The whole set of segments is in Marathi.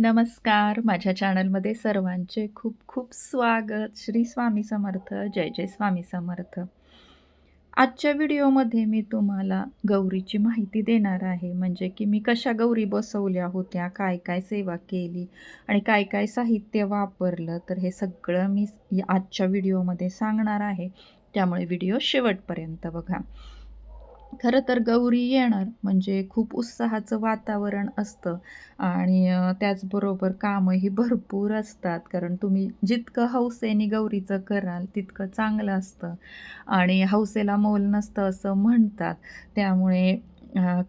नमस्कार. माझ्या चॅनलमध्ये सर्वांचे खूप खूप स्वागत. श्री स्वामी समर्थ. जय जय स्वामी समर्थ. आजच्या व्हिडिओमध्ये मी तुम्हाला गौरीची माहिती देणार आहे. म्हणजे की मी कशा गौरी बसवल्या होत्या काय काय सेवा केली आणि काय काय साहित्य वापरलं तर हे सगळं मी आजच्या व्हिडिओमध्ये सांगणार आहे. त्यामुळे व्हिडिओ शेवटपर्यंत बघा. खरं तर गौरी येणार म्हणजे खूप उत्साहाचं वातावरण असतं. आणि त्याचबरोबर कामंही भरपूर असतात. कारण तुम्ही जितकं हौसेने गौरीचं कराल तितकं चांगलं असतं. आणि हौसेला मोल नसतं असं म्हणतात. त्यामुळे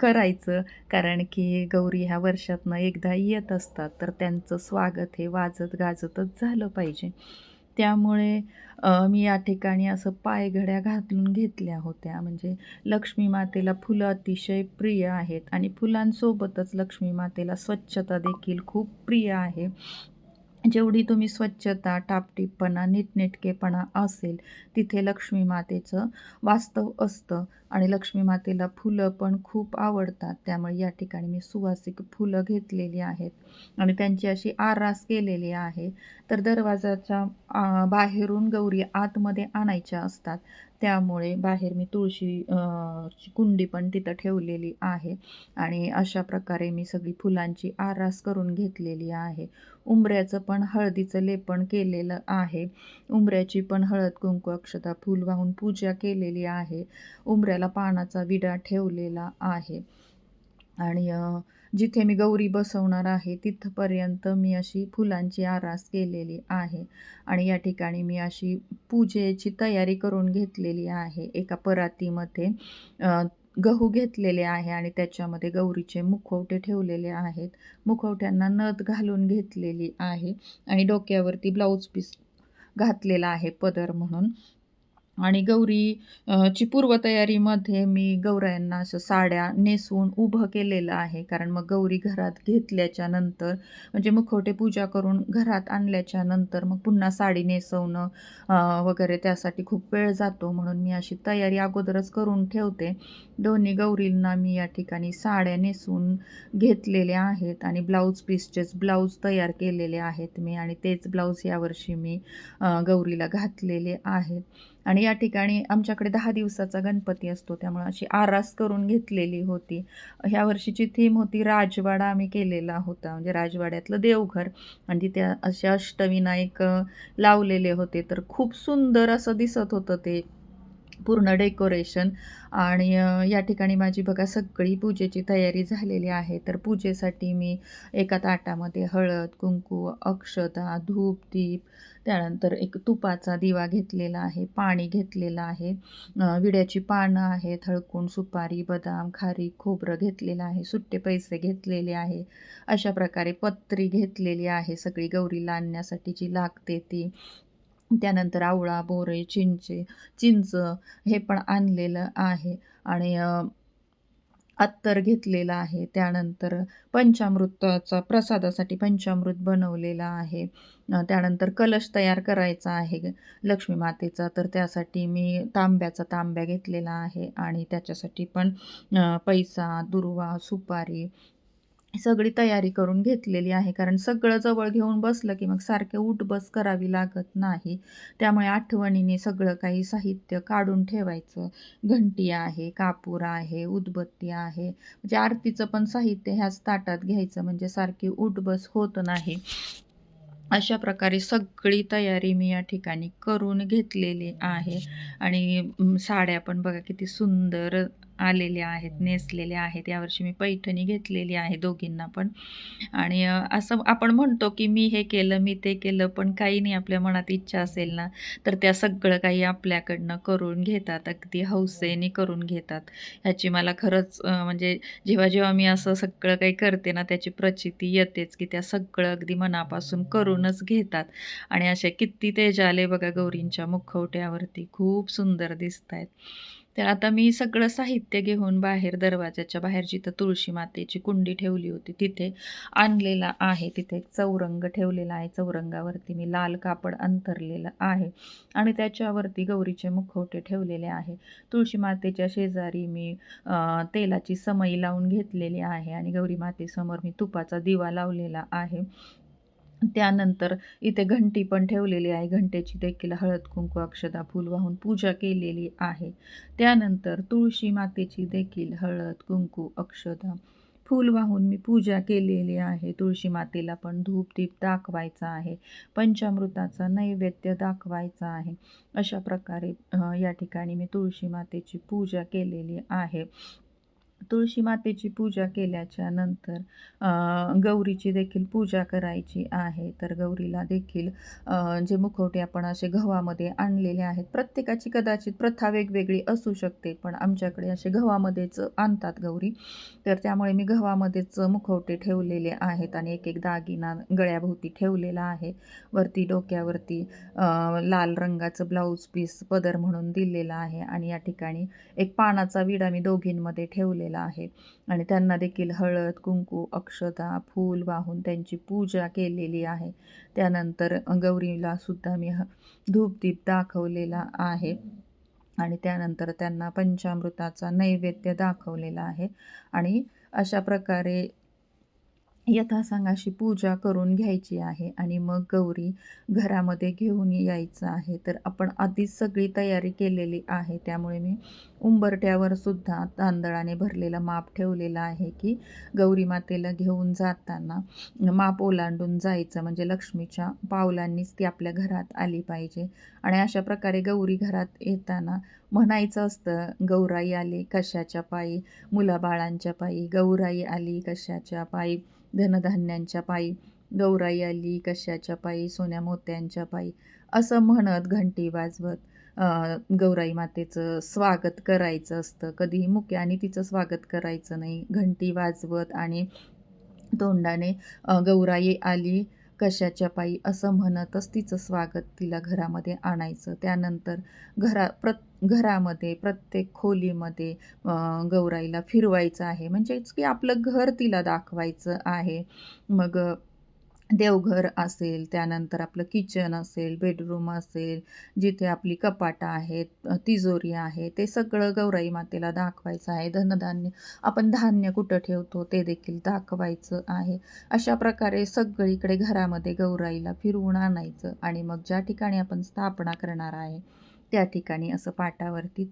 करायचं. कारण की गौरी ह्या वर्षातनं एकदा येत असतात. तर त्यांचं स्वागत हे वाजत गाजतच झालं पाहिजे. त्यामुळे मी या ठिकाणी असं पायघड्या घालून घेतल्या होत्या. म्हणजे लक्ष्मी मातेला फुलं अतिशय प्रिय आहेत आणि फुलांसोबतच लक्ष्मी मातेला स्वच्छता देखील खूप प्रिय आहे. जेवढी तुम्ही स्वच्छता टापटीपणा नीटनेटकेपणा असेल तिथे लक्ष्मी मातेचं वास्तव असतं. आणि लक्ष्मी मातेला फुलं पण खूप आवडतात. त्यामुळे या ठिकाणी मी सुवासिक फुलं घेतलेली आहेत. आणि त्यांची अशी आरास केलेली आहे. तर दरवाजाच्या बाहेरून गौरी आतमध्ये आणायच्या असतात. त्यामुळे बाहेर मी तुळशी कुंडी पण तिथं ठेवलेली आहे. आणि अशा प्रकारे मी सगळी फुलांची आरास करून घेतलेली आहे. उंबऱ्याचं पण हळदीचं लेपण केलेलं आहे. उंबऱ्याची पण हळद कुंकू अक्षता फूल वाहून पूजा केलेली आहे. उंबऱ्याला पानाचा विडा ठेवलेला आहे. आणि जिथे मी गौरी बसवणार आहे तिथपर्यंत मी अशी फुलांची आरास केलेली आहे. आणि या ठिकाणी मी अशी पूजेची तयारी करून घेतलेली आहे. एका परातीमध्ये गहू घेतलेले आहे आणि त्याच्यामध्ये गौरीचे मुखवटे ठेवलेले आहेत. मुखवट्यांना नथ घालून घेतलेली आहे. आणि डोक्यावरती ब्लाऊज पीस घातलेला आहे पदर म्हणून. आणि गौरी ची पूर्वतयारीमध्ये मी गौरायांना असं साड्या नेसून उभं केलेलं आहे. कारण मग गौरी घरात घेतल्याच्या नंतर म्हणजे मुखवटे पूजा करून घरात आणल्याच्या नंतर मग पुन्हा साडी नेसवणं वगैरे त्यासाठी खूप वेळ जातो. म्हणून मी अशी तयारी अगोदरच करून ठेवते. दोन्ही गौरींना मी या ठिकाणी साड्या नेसून घेतलेल्या आहेत आणि ब्लाऊज पीसचेच ब्लाऊज तयार केलेले आहेत मी. आणि तेच ब्लाऊज यावर्षी मी गौरीला घातलेले आहेत. आणि या ठिकाणी आमच्याकडे दहा दिवसाचा गणपती असतो त्यामुळे अशी आरास करून घेतलेली होती. ह्या वर्षीची थीम होती राजवाडा आम्ही केलेला होता म्हणजे राजवाड्यातलं देवघर. आणि तिथे असे अष्टविनायक लावलेले होते. तर खूप सुंदर असं दिसत होतं ते. पूर्ण डेकोरेशन. आणि या ठिकाणी माझी बघा सगळी पूजेची तयारी झालेली आहे. तर पूजेसाठी मी एका ताटामध्ये हळद कुंकू अक्षता धूप दीप त्यानंतर एक तुपाचा दिवा घेतलेला आहे पाणी घेतलेलं आहे. विड्याची पानं आहेत हळकून सुपारी बदाम खारी खोबरं घेतलेलं आहे सुट्टे पैसे घेतलेले आहे. अशा प्रकारे पत्री घेतलेली आहे सगळी गौरीला आणण्यासाठी जी लागते ती. त्यानंतर आवळा बोरे चिंचे चिंच हे पण आणलेलं आहे. आणि अत्तर घेतलेला आहे. त्यानंतर पंचामृताचा प्रसादासाठी पंचामृत बनवलेला आहे. त्यानंतर कलश तयार करायचा आहे लक्ष्मी मातेचा. तर त्यासाठी मी तांब्याचा तांब्या घेतलेला आहे. आणि त्याच्यासाठी पण पैसा दुर्वा सुपारी सगळी तयारी करून घेतलेली आहे. कारण सगळं जवळ घेऊन बसलं की मग सारखे उठबस करावी लागत नाही. त्यामुळे आठवणीने सगळं काही साहित्य काढून ठेवायचं. घंटी आहे कापूर आहे उदबत्ती आहे. म्हणजे आरतीचं पण साहित्य ह्याच ताटात घ्यायचं. म्हणजे सारखी उठबस होत नाही. अशा प्रकारे सगळी तयारी मी या ठिकाणी करून घेतलेली आहे. आणि साड्या पण बघा किती सुंदर आलेल्या आहेत नेसलेल्या आहेत. यावर्षी मी पैठणी घेतलेली आहे दोघींना पण. आणि असं आपण म्हणतो की मी हे केलं मी ते केलं पण काही नाही आपल्या मनात इच्छा असेल ना तर त्या सगळं काही आपल्याकडनं करून घेतात. अगदी हौसेने करून घेतात. ह्याची मला खरंच म्हणजे जेव्हा जेव्हा मी असं सगळं काही करते ना त्याची प्रचिती येतेच की त्या सगळं अगदी मनापासून करूनच घेतात. आणि असे किती तेजाले बघा गौरींच्या मुखवट्यावरती. खूप सुंदर दिसत आहेत तर आता मी सगळं साहित्य घेऊन बाहेर दरवाजाच्या बाहेर जिथं तुळशी मातेची कुंडी ठेवली होती तिथे आणलेला आहे. तिथे एक चौरंग ठेवलेला आहे. चौरंगावरती मी लाल कापड अंतरलेलं आहे आणि त्याच्यावरती गौरीचे मुखवटे ठेवलेले आहे. तुळशी मातेच्या शेजारी मी तेलाची समई लावून घेतलेली आहे आणि गौरी मातेसमोर मी तुपाचा दिवा लावलेला आहे. त्यानंतर इथे घंटी पण ठेवलेली आहे. घंटेची देखील हळद कुंकू अक्षदा फूल वाहून पूजा केलेली आहे. त्यानंतर तुळशी मातेची देखील हळद कुंकू अक्षदा फूल वाहून मी पूजा केलेली आहे. तुळशी मातेला पण धूप दीप दाखवायचा आहे. पंचामृताचा नैवेद्य दाखवायचा आहे. अशा प्रकारे या ठिकाणी मी तुळशी मातेची पूजा केलेली आहे. तुळशी मातेची पूजा केल्याच्यानंतर गौरीची देखील पूजा करायची आहे. तर गौरीला देखील जे मुखवटे आपण असे गव्हामध्ये आणलेले आहेत प्रत्येकाची कदाचित प्रथा वेगवेगळी असू शकते पण आमच्याकडे असे गव्हामध्येच आणतात गौरी. तर त्यामुळे मी गव्हामध्येच मुखवटे ठेवलेले आहेत आणि एक एक दागिना गळ्याभोवती ठेवलेला आहे. वरती डोक्यावरती लाल रंगाचं ब्लाऊज पीस पदर म्हणून दिलेला आहे आणि या ठिकाणी एक पानाचा विडा मी दोघींमध्ये ठेवलेला आहे. आणि त्यांना देखील हळद कुंकू अक्षता फूल वाहून त्यांची पूजा केलेली आहे. त्यानंतर गौरीला सुद्धा मी धूपदीप दाखवलेला आहे. आणि त्यानंतर त्यांना पंचामृताचा नैवेद्य दाखवलेला आहे. आणि अशा प्रकारे यथासांगाशी पूजा करून घ्यायची आहे आणि मग गौरी घरामध्ये घेऊन यायचं आहे. तर आपण आधीच सगळी तयारी केलेली आहे. त्यामुळे मी उंबरट्यावर सुद्धा तांदळाने भरलेला माप ठेवलेला आहे की गौरी मातेला घेऊन जाताना माप ओलांडून जायचं. म्हणजे लक्ष्मीच्या पावलांनीच ती आपल्या घरात आली पाहिजे. आणि अशा प्रकारे गौरी घरात येताना म्हणायचं असतं गौराई आली कशाच्या पायी? मुलाबाळांच्या पायी? गौराई आली कशाच्या पायी? धनधान्यांच्या पायी गौराई आली कशाच्या पायी सोन्या मोत्यांच्या पायी असं म्हणत घंटी वाजवत गौराई मातेचं स्वागत करायचं असतं. कधीही मुक्याने तिचं स्वागत करायचं नाही. घंटी वाजवत आणि तोंडाने गौराई आली कशाच्या पायी असं म्हणतच तिचं स्वागत तिला घरामध्ये आणायचं. त्यानंतर घरा प्र घरामध्ये प्रत्येक खोलीमध्ये गौराईला फिरवायचं आहे. म्हणजेच की आपलं घर तिला दाखवायचं आहे. मग देवघर असेल त्यानंतर आपलं किचन असेल बेडरूम असेल जिथे आपली कपाटं आहेत तिजोरी आहे ते सगळं गौराई मातेला दाखवायचं आहे. धनधान्य आपण धान्य कुठं ठेवतो ते देखील दाखवायचं आहे. अशा प्रकारे सगळीकडे घरामध्ये गौराईला फिरवून आणायचं आणि मग ज्या ठिकाणी आपण स्थापना करणार आहे त्या ठिकाणी असं पाटावरती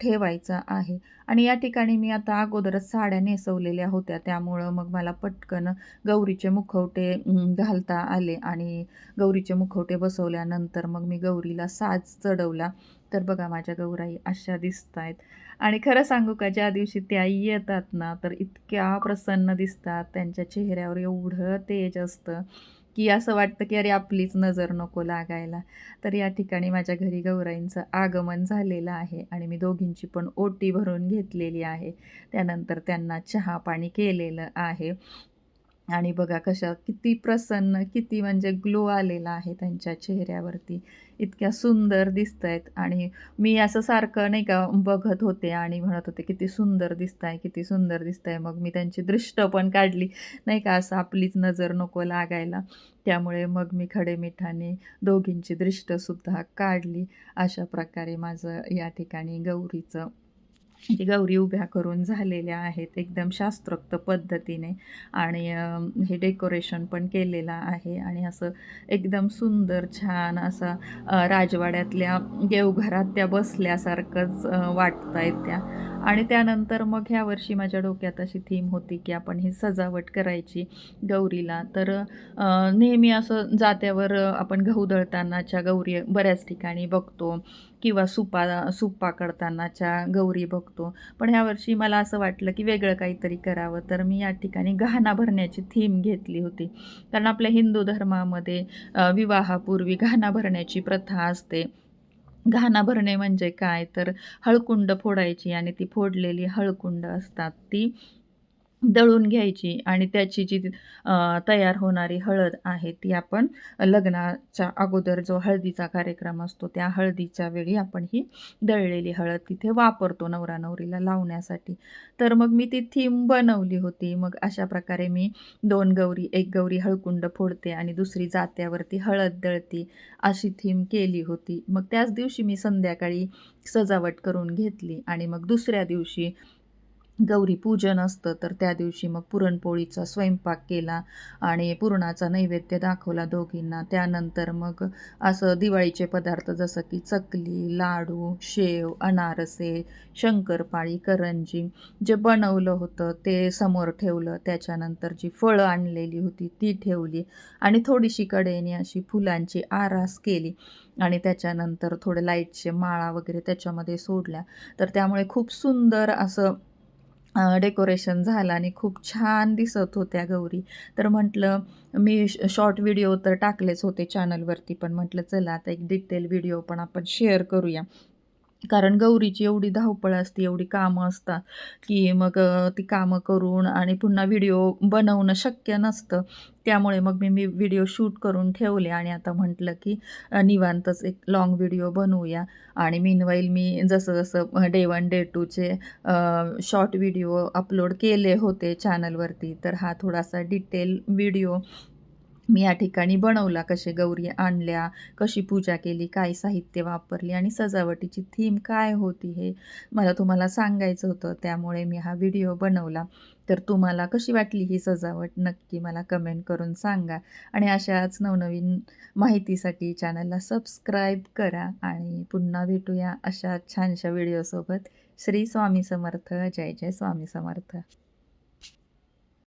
ठेवायचं आहे. आणि या ठिकाणी मी आता अगोदरच साड्या नेसवलेल्या होत्या. त्यामुळं मग मला पटकन गौरीचे मुखवटे घालता आले आणि गौरीचे मुखवटे बसवल्यानंतर मग मी गौरीला साज चढवला. तर बघा माझ्या गौराई अशा दिसत आहेत आणि खरं सांगू का ज्या दिवशी त्या येतात ना तर इतक्या प्रसन्न दिसतात. त्यांच्या चेहऱ्यावर एवढं तेज असतं. की असं वाटतं की अरे आपलीच नजर नको लागायला. तर या ठिकाणी माझ्या घरी गौराईंचं आगमन झालेलं आहे आणि मी दोघींची पण ओटी भरून घेतलेली आहे. त्यानंतर त्यांना चहा पाणी केलेलं आहे. आणि बघा कशा किती प्रसन्न किती म्हणजे ग्लो आलेला आहे त्यांच्या चेहऱ्यावरती. इतक्या सुंदर दिसत आहेत आणि मी असं सारखं नाही का बघत होते आणि म्हणत होते किती सुंदर दिसत आहे किती सुंदर दिसत आहे मग मी त्यांची दृष्ट पण काढली नाही का असं आपलीच नजर नको लागायला. त्यामुळे मग मी खडे मिठाने दोघींची दृष्टसुद्धा काढली. अशा प्रकारे माझं या ठिकाणी गौरीचं म्हणजे गौरी उभ्या करून झालेल्या आहेत एकदम शास्त्रोक्त पद्धतीने. आणि हे डेकोरेशन पण केलेलं आहे. आणि असं एकदम सुंदर छान असं राजवाड्यातल्या देवघरात त्या बसल्यासारखंच वाटत आहेत त्या. आणि त्यानंतर मग ह्या वर्षी माझ्या डोक्यात अशी थीम होती की आपण ही सजावट करायची गौरीला. तर नेहमी असं जात्यावर आपण गहू दळतानाच्या गौरी बऱ्याच ठिकाणी बघतो. किंवा सुपा सुप्पा करतानाच्या गौरी बघतो. पण ह्या वर्षी मला असं वाटलं की वेगळं काहीतरी करावं. तर मी या ठिकाणी गहना भरण्याची थीम घेतली होती. कारण आपल्या हिंदू धर्मामध्ये विवाहापूर्वी गहना भरण्याची प्रथा असते. घाणा भरणे म्हणजे काय? तर हळकुंड फोडायची आणि ती फोडलेली हळकुंड असतात ती. दळून घ्यायची आणि त्याची जी तयार होणारी हळद आहे ती आपण लग्नाच्या अगोदर जो हळदीचा कार्यक्रम असतो त्या हळदीच्या वेळी आपण ही दळलेली हळद तिथे वापरतो नवरा नवरीला लावण्यासाठी. तर मग मी ती थीम बनवली होती. मग अशा प्रकारे मी दोन गौरी एक गौरी हळकुंड फोडते आणि दुसरी जात्यावरती हळद दळते अशी थीम केली होती. मग त्याच दिवशी मी संध्याकाळी सजावट करून घेतली आणि मग दुसऱ्या दिवशी गौरी पूजन असतं तर त्या दिवशी मग पुरणपोळीचा स्वयंपाक केला आणि पुरणाचा नैवेद्य दाखवला दोघींना. त्यानंतर मग असं दिवाळीचे पदार्थ जसं की चकली लाडू शेव अनारसे शंकरपाळी करंजी जे बनवलं होतं ते समोर ठेवलं. त्याच्यानंतर जी फळं आणलेली होती ती ठेवली आणि थोडीशी कडेने अशी फुलांची आरास केली आणि त्याच्यानंतर थोडं लाईटचे माळा वगैरे त्याच्यामध्ये सोडल्या. तर त्यामुळे खूप सुंदर असं डेकोरेशन झालं आणि खूप छान दिसत होत्या गौरी. तर म्हटलं मी शॉर्ट व्हिडिओ तर टाकलेच होते चॅनलवरती पण म्हटलं चला आता एक डिटेल व्हिडिओ पण आपण शेअर करूया. कारण गौरीची एवढी धावपळ असते एवढी कामं असतात की मग ती कामं करून आणि पुन्हा व्हिडिओ बनवणं शक्य नसतं. त्यामुळे मग मी मी व्हिडिओ शूट करून ठेवले आणि आता म्हटलं की निवांतच एक लाँग व्हिडिओ बनवूया. आणि मीनवाईल मी जसं जसं डे वन डे टूचे शॉर्ट व्हिडिओ अपलोड केले होते चॅनलवरती तर हा थोडासा डिटेल व्हिडिओ मी या ठिकाणी बनवला कसे गौरी आणल्या कशी पूजा केली काय साहित्य वापरली आणि सजावटीची थीम काय होती हे मला तुम्हाला सांगायचं होतं. त्यामुळे मी हा व्हिडिओ बनवला. तर तुम्हाला कशी वाटली ही सजावट नक्की मला कमेंट करून सांगा. आणि अशाच नवनवीन माहितीसाठी चॅनलला सबस्क्राईब करा आणि पुन्हा भेटूया अशा छानशा व्हिडिओसोबत श्री स्वामी समर्थ. जय जय स्वामी समर्थ.